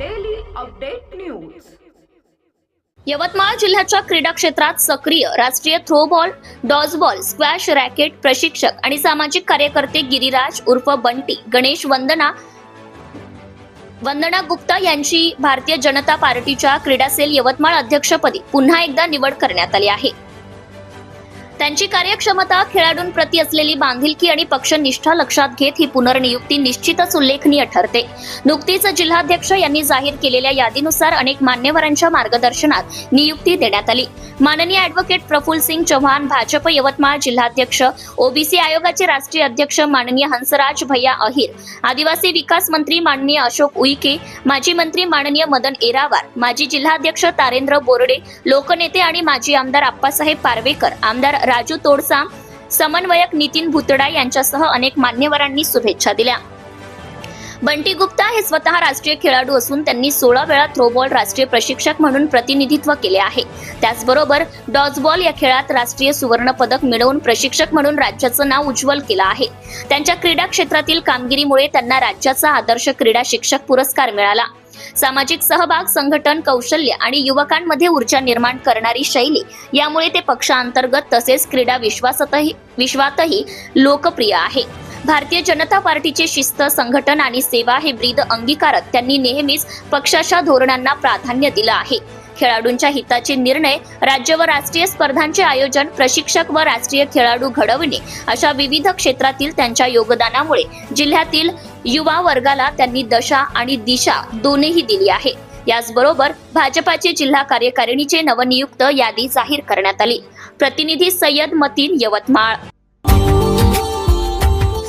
Update news Yavatmal जिल्ह्याच्या क्रीडा क्षेत्रात सक्रिय राष्ट्रीय थ्रोबॉल डॉजबॉल स्क्वॅश रॅकेट प्रशिक्षक आणि सामाजिक कार्यकर्ते गिरिराज उर्फ बंटी गणेश वंदना वंदना गुप्ता यांची भारतीय जनता पार्टीच्या क्रीडा सेल यवतमाळ अध्यक्षपदी पुन्हा एकदा निवड करण्यात आली आहे. त्यांची कार्यक्षमता खेळाडूंप्रती असलेली बांधिलकी आणि पक्षनिष्ठा लक्षात घेत ही पुनर्नियुक्ती निश्चितच उल्लेखनीय ठरते. नुकतीच जिल्हाध्यक्ष यांनी जाहीर केलेल्या यादीनुसार अनेक मान्यवरांच्या मार्गदर्शनात नियुक्ती देण्यात आली. माननीय अॅडव्होकेट प्रफुल सिंग चव्हाण भाजप यवतमाळ जिल्हाध्यक्ष ओबीसी आयोगाचे राष्ट्रीय अध्यक्ष माननीय हंसराज भैया अहिर आदिवासी विकास मंत्री माननीय अशोक उईके माजी मंत्री माननीय मदन एरावार माजी जिल्हाध्यक्ष तारेंद्र बोर्डे लोकनेते आणि माजी आमदार आप्पासाहेब पारवेकर आमदार राजू तोडसाम समन्वयक नितीन भुतडा यांच्यासह अनेक मान्यवरांनी शुभेच्छा दिल्या. बंटी गुप्ता हे स्वतः राष्ट्रीय खेळाडू असून त्यांनी सोळा वेळा थ्रोबॉल राष्ट्रीय प्रशिक्षक म्हणून प्रतिनिधित्व केले आहे. त्याचबरोबर डॉजबॉल या खेळात राष्ट्रीय सुवर्ण पदक मिळवून प्रशिक्षक म्हणून राज्याचं नाव उज्ज्वल केलं आहे. त्यांच्या क्रीडा क्षेत्रातील कामगिरीमुळे त्यांना राज्याचा आदर्श क्रीडा शिक्षक पुरस्कार मिळाला. सामाजिक सहभाग संघटन कौशल्य आणि युवकांमध्ये ऊर्जा निर्माण करणारी शैली यामुळे ते पक्षांतर्गत तसेच क्रीडा विश्वासातही विश्वातही लोकप्रिय आहे. भारतीय जनता पार्टीचे शिस्त संघटन आणि सेवा हे ब्रीद अंगीकारत त्यांनी नेहमीच पक्षाच्या धोरणांना प्राधान्य दिलं आहे. खेळाडूंच्या हिताचे निर्णय राज्य व राष्ट्रीय स्पर्धांचे आयोजन प्रशिक्षक व राष्ट्रीय खेळाडू घडवणे अशा विविध क्षेत्रातील त्यांच्या योगदानामुळे जिल्ह्यातील युवा वर्गाला त्यांनी दशा आणि दिशा दोन्ही दिली आहे. याचबरोबर भाजपाचे जिल्हा कार्यकारिणीचे नवनियुक्त यादी जाहीर करण्यात आली. प्रतिनिधी सय्यद मतीन यवतमाळ